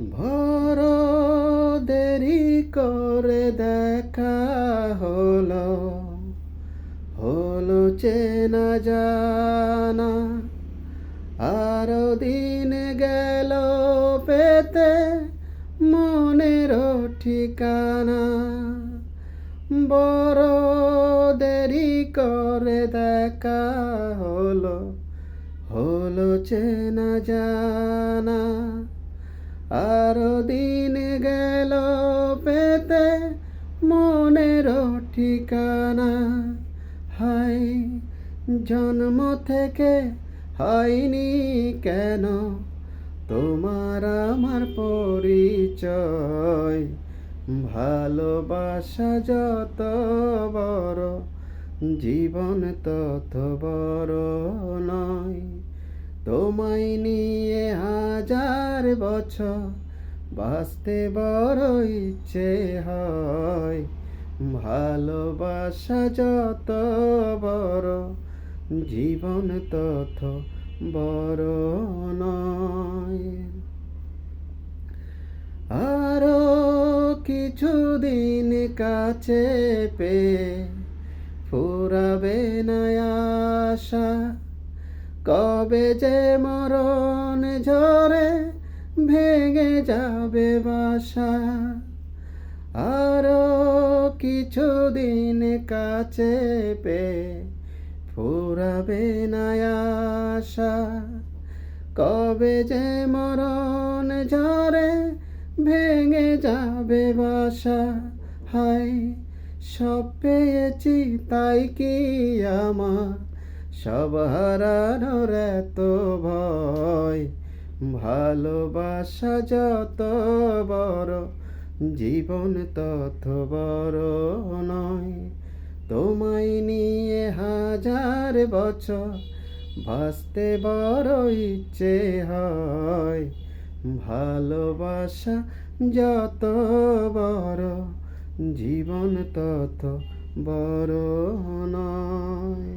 ভর দেরি করে দেখা হলো হলো চেনা জানা। আরও দিন গেল পেতে মনের ঠিকানা। বড় দেরি করে দেখা হলো হলো চেনা জানা। আরও দিন গেল পেতে মনের ঠিকানা। হাই, জন্ম থেকে হয়নি কেন? তোমার আমার পরিচয়। ভালোবাসা যত বড়, জীবন তত বড় নয়। তোমায় নিয়ে হাজার বছর বাঁচতে বড় ইচ্ছে হয়। ভালোবাসা যত বড়, জীবন তত বড় নয়। আরও কিছুদিন কাছে পে ফুরাবে না আশা কবে যে মরণ ঝরে ভেঙে যাবে বাসা। আরও কিছুদিন কাছে পে ফুরাবে আশা কবে যে মরণ ঝরে ভেঙে যাবে বাসা। হাই সব পেয়েছি, তাই কি আমার সব হারানোর এত ভয়, ভালোবাসা যত বড়, জীবন তত বড় নয়। তোমায় নিয়ে হাজার বছর ভাসতে বড় ইচ্ছে হয়, ভালোবাসা যত বড়, জীবন তত বড় নয়।